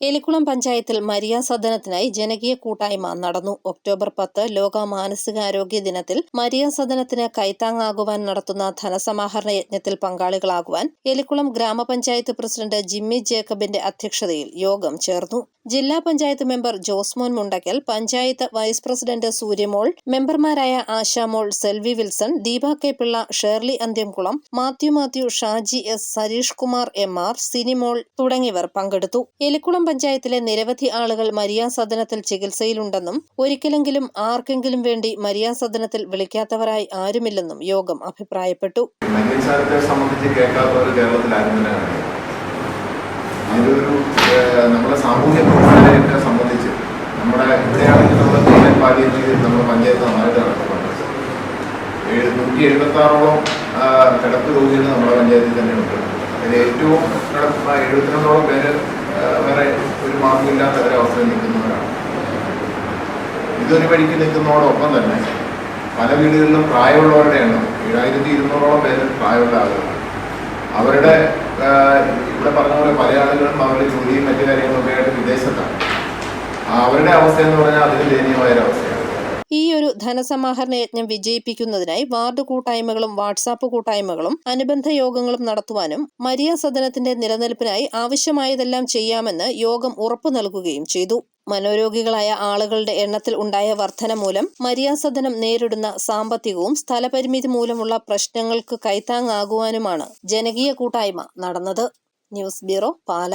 എലിക്കുളം പഞ്ചായത്തിൽ മരിയ സദനത്തിനായി ജനകീയ കൂട്ടായ്മ നടന്നു. ഒക്ടോബർ പത്ത് ലോക മാനസികാരോഗ്യ ദിനത്തിൽ മരിയ സദനത്തിന് കൈത്താങ്ങാകുവാൻ നടത്തുന്ന ധനസമാഹരണ യജ്ഞത്തിൽ പങ്കാളികളാകുവാൻ എലിക്കുളം ഗ്രാമപഞ്ചായത്ത് പ്രസിഡന്റ് ജിമ്മി ജേക്കബിന്റെ അധ്യക്ഷതയിൽ യോഗം ചേർന്നു. ജില്ലാ panchayat member Josemon Mundakkal panchayat vice president Suryamol മെമ്പർമാരായ Ashamol Selvi Wilson Deepa K Pillai Shirley Anthyamkulam Mathew Mathew Shaji S Sareesh Kumar M R Sinimol തുടങ്ങിയവർ പങ്കെടുത്തു. എലിക്കുളം പഞ്ചായത്തിലെ നിരവധി ആളുകൾ മരിയാ സദനത്തിൽ ചികിത്സയിലുണ്ടെന്നും ഒരിക്കലെങ്കിലും ആർക്കെങ്കിലും വേണ്ടി മരിയാ സദനത്തിൽ വിളിക്കാത്തവരായി ആരുമില്ലെന്നും യോഗം അഭിപ്രായപ്പെട്ടു. സംബന്ധിച്ച് തന്നെ കാണില്ല അതൊരു ഏഹ്, നമ്മുടെ സാമൂഹ്യ പ്രവർത്തനത്തെ സംബന്ധിച്ച് നമ്മുടെ ഇവിടെയാണെങ്കിൽ നമ്മുടെ മെയിൻ പാലിയേറ്റീവ് നമ്മുടെ പഞ്ചായത്ത് നന്നായിട്ട് നടക്കുന്നുണ്ട് നൂറ്റി എഴുപത്താറോളം കിടപ്പ് രോഗികൾ നമ്മുടെ പഞ്ചായത്തിൽ തന്നെ ഉണ്ട്. അതിൽ ഏറ്റവും കിടപ്പ് എഴുപത്തിരണ്ടോളം പേര് വേറെ ഒരു മാർഗമില്ലാത്ത ഒരവസ്ഥയിൽ നിൽക്കുന്നവരാണ്. ഇതൊരു വഴിക്ക് നിൽക്കുന്നതോടൊപ്പം തന്നെ പല വീടുകളിലും പ്രായമുള്ളവരുടെ എണ്ണം ഏഴായിരത്തി ഇരുന്നൂറോളം പേര് പ്രായമുള്ള ആളുകളാണ് അവരുടെ ഇവിടെ പറഞ്ഞ പോലെ പല ആളുകളും അവരുടെ ജോലിയും മറ്റു കാര്യങ്ങളൊക്കെ അവരുടെ അവസ്ഥ എന്ന് പറഞ്ഞാൽ അതിന് ദയനീയമായ ഒരു അവസ്ഥയാണ്. ഈ ഒരു ധനസമാഹരണ യജ്ഞം വിജയിപ്പിക്കുന്നതിനായി വാർഡ് കൂട്ടായ്മകളും വാട്സാപ്പ് കൂട്ടായ്മകളും അനുബന്ധ യോഗങ്ങളും നടത്തുവാനും മരിയ സദനത്തിന്റെ നിലനിൽപ്പിനായി ആവശ്യമായതെല്ലാം ചെയ്യാമെന്ന് യോഗം ഉറപ്പു നൽകുകയും ചെയ്തു. മനോരോഗികളായ ആളുകളുടെ എണ്ണത്തിൽ ഉണ്ടായ വർധന മൂലം മര്യാസദനം സദനം നേരിടുന്ന സാമ്പത്തികവും സ്ഥലപരിമിതി മൂലമുള്ള പ്രശ്നങ്ങൾക്ക് കൈത്താങ്ങാകുവാനുമാണ് ജനകീയ കൂട്ടായ്മ നടന്നത്. News bureau Pala.